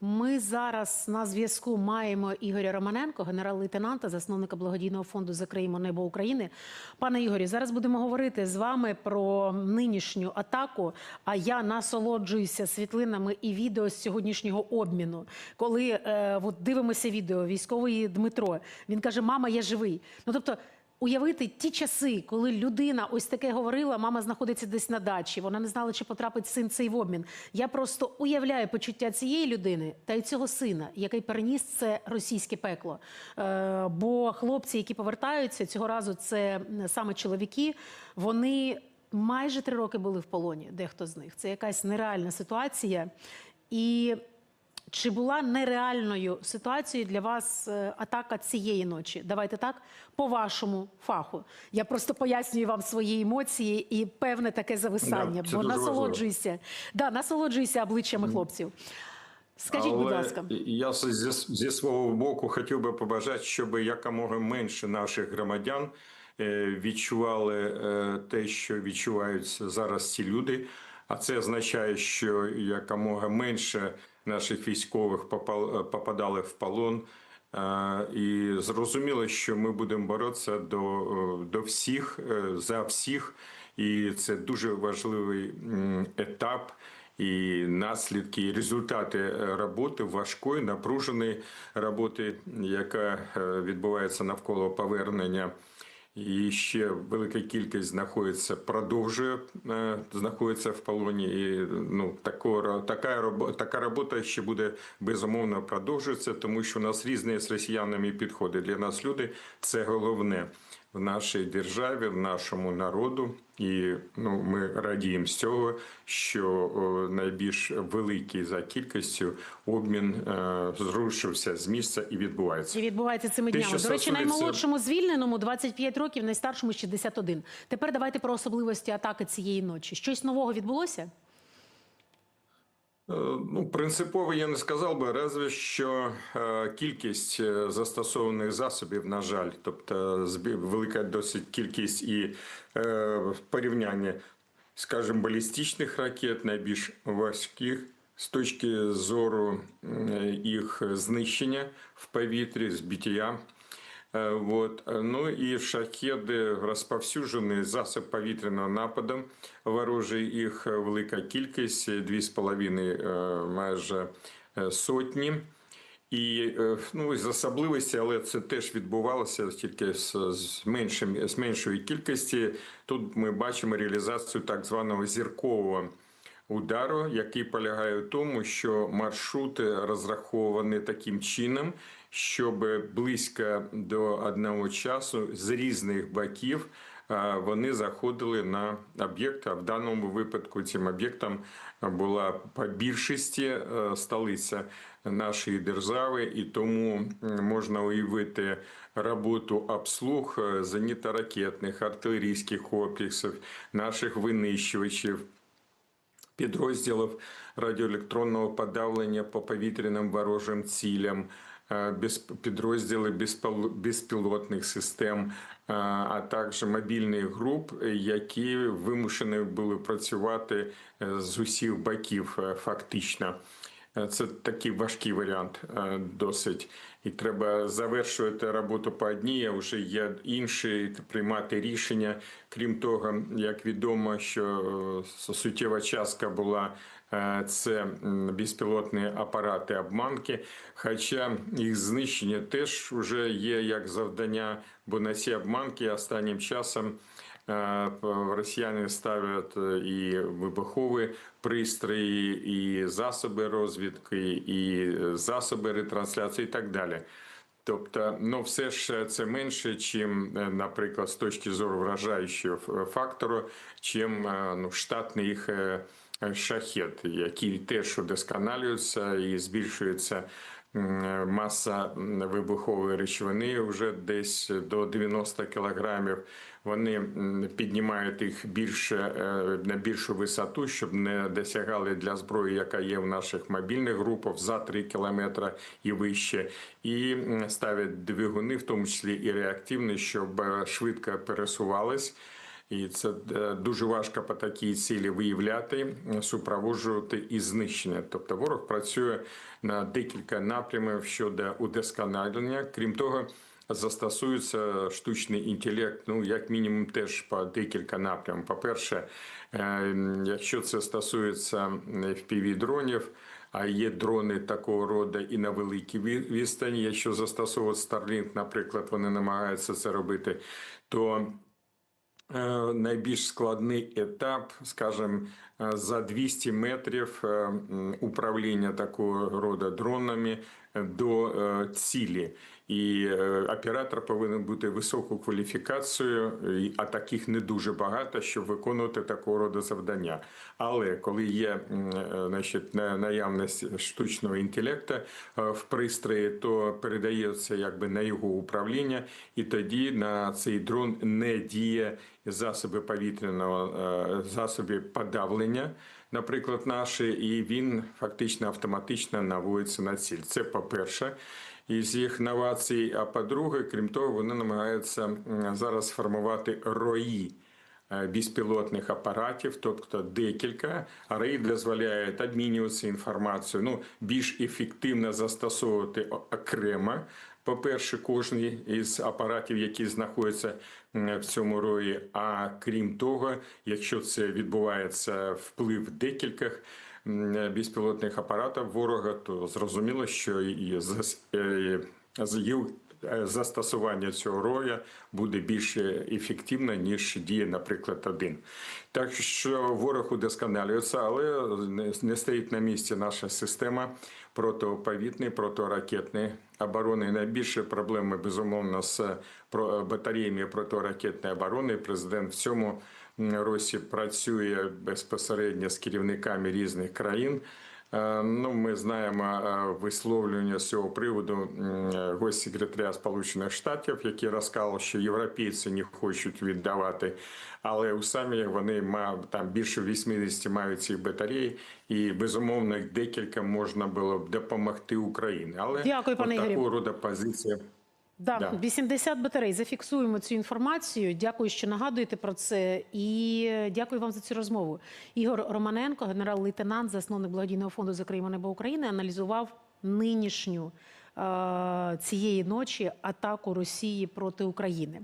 Ми зараз на зв'язку маємо Ігоря Романенко, генерал-лейтенанта, засновника благодійного фонду Закриємо небо України. Пане Ігорі, зараз будемо говорити з вами про нинішню атаку. А я насолоджуюся світлинами і відео з сьогоднішнього обміну. Коли е, от дивимося відео військовий Дмитро, він каже: Мама, я живий. Ну тобто. Уявити ті часи, коли людина ось таке говорила, мама знаходиться десь на дачі, вона не знала, чи потрапить син цей в обмін. Я просто уявляю почуття цієї людини та й цього сина, який переніс це російське пекло. Е, бо хлопці, які повертаються цього разу, це саме чоловіки, вони майже три роки були в полоні, дехто з них. Це якась нереальна ситуація. І чи була нереальною ситуацією для вас е, атака цієї ночі? Давайте так, по вашому фаху. Я просто пояснюю вам свої емоції і певне таке зависання, Да, бо насолоджуюся, да, насолоджуюся обличчями хлопців. Скажіть, будь ласка. я зі, зі свого боку хотів би побажати, щоб якомога менше наших громадян е, відчували е, те, що відчувають зараз ці люди. А це означає, що якомога менше наших військових попал- попадали в полон. Е, І зрозуміло, що ми будемо боротися до, е, до всіх е, за всіх, і це дуже важливий етап і наслідки, і результати е, роботи важкої, напруженої роботи, яка е, відбувається навколо повернення. І ще велика кількість знаходиться, продовжує е, знаходиться в полоні. І ну такого така робота, така робота ще буде безумовно продовжуватися, тому що у нас різні з росіянами підходи. Для нас люди це головне в нашій державі, в нашому народу. І ну, ми радіємо з цього, що найбільш великий за кількістю обмін е, зрушився з місця і відбувається. І відбувається цими днями. До речі, наймолодшому звільненому 25 років, найстаршому 61. Тепер давайте про особливості атаки цієї ночі. Щось нового відбулося? Е, Ну, принципово я не сказав би, разве що е, кількість е, застосованих засобів, на жаль, тобто велика досить кількість і в скажімо, балістичних ракет, найбільш важких з точки зору їх знищення в повітрі, збиття. Е, Вот. Е, Ну і шахеди розповсюджений засоб повітряного нападу. Ворожий їх велика кількість, дві з половиною е, майже е, сотні. І е, ну, з особливості, але це теж відбувалося тільки з, з, меншим, з меншої кількості. Тут ми бачимо реалізацію так званого зіркового удару, який полягає в тому, що маршрути розраховані таким чином, щоб близько до одного часу з різних боків вони заходили на об'єкт. А в даному випадку цим об'єктом була по більшості е, столиця нашої держави, і тому можна уявити роботу обслуг е, зенітно-ракетних, артилерійських комплексів, наших винищувачів підрозділів радіоелектронного подавлення по повітряним ворожим цілям, е, підрозділи безпілотних систем, е, а також мобільних груп, е, які вимушені були працювати е, з усіх боків е, фактично. Е, Це такий важкий варіант е, досить. І треба завершувати роботу по одній, а вже є інші приймати рішення. Крім того, як відомо, що е, суттєва частка була е, це м, безпілотні апарати обманки. Хоча їх знищення теж вже є як завдання, бо на ці обманки останнім часом. Е, Росіяни ставлять е, і вибухові пристрої, і засоби розвідки, і е, засоби ретрансляції, і так далі. Тобто, ну все ж це менше, чим, е, наприклад, з точки зору вражаючого фактору, чим е, ну, штатний їх е, е, шахет, який теж удосконалюється і збільшується маса вибухової речовини вже десь до 90 кілограмів. Вони піднімають їх більше е, на більшу висоту, щоб не досягали для зброї, яка є в наших мобільних групах за 3 кілометри і вище, і ставлять двигуни, в тому числі і реактивні, щоб е, швидко пересувались. І це е, дуже важко по такій цілі виявляти, супроводжувати і знищення. Тобто ворог працює на декілька напрямів щодо удосконалення. Крім того, застосується штучний інтелект, ну як мінімум, теж по декілька напрямів. По-перше, е, якщо це стосується fpv дронів, а є дрони такого роду і на великій відстані. Якщо застосовувати Starlink, наприклад, вони намагаються це робити, то Е, найбільш складний етап, скажімо, за 200 метрів е, управління такого роду дронами е, до е, цілі. І оператор повинен бути високу кваліфікацію, а таких не дуже багато, щоб виконувати такого роду завдання. Але коли є значить, наявність штучного інтелекту в пристрої, то передається якби на його управління, і тоді на цей дрон не діє засоби повітряного засоби подавлення, наприклад, наші, і він фактично автоматично наводиться на ціль. Це по-перше. Із їх новацій, а по-друге, крім того, вони намагаються зараз формувати рої е, безпілотних апаратів, тобто декілька, а РАІ дозволяють обмінюватися інформацією, ну, більш ефективно застосовувати окремо. По-перше, кожний із апаратів, які знаходяться в цьому рої. А крім того, якщо це відбувається вплив декількох безпілотних апаратів ворога, то зрозуміло, що і з е, застосування цього роя буде більш ефективно, ніж діє, наприклад, один. Так що ворог удосконалюється, але не- не стоїть на місці наша система протиповітної, протиракетної оборони. Найбільше проблеми, безумовно, з батареями протиракетної оборони. Президент в цьому році працює безпосередньо з керівниками різних країн. Е, Ну, ми знаємо е, висловлювання з цього приводу госсекретаря Сполучених Штатів, який розказав, що європейці не хочуть віддавати, але у самі вони мав там більше 80 мають цих батарей, і безумовно декілька можна було б допомогти Україні. Але Дякую, пане такого роду позиція. Да, Да. 80 батарей. Зафіксуємо цю інформацію. Дякую, що нагадуєте про це. І дякую вам за цю розмову. Ігор Романенко, генерал-лейтенант, засновник благодійного фонду «Закриємо небо України, аналізував нинішню е, цієї ночі атаку Росії проти України.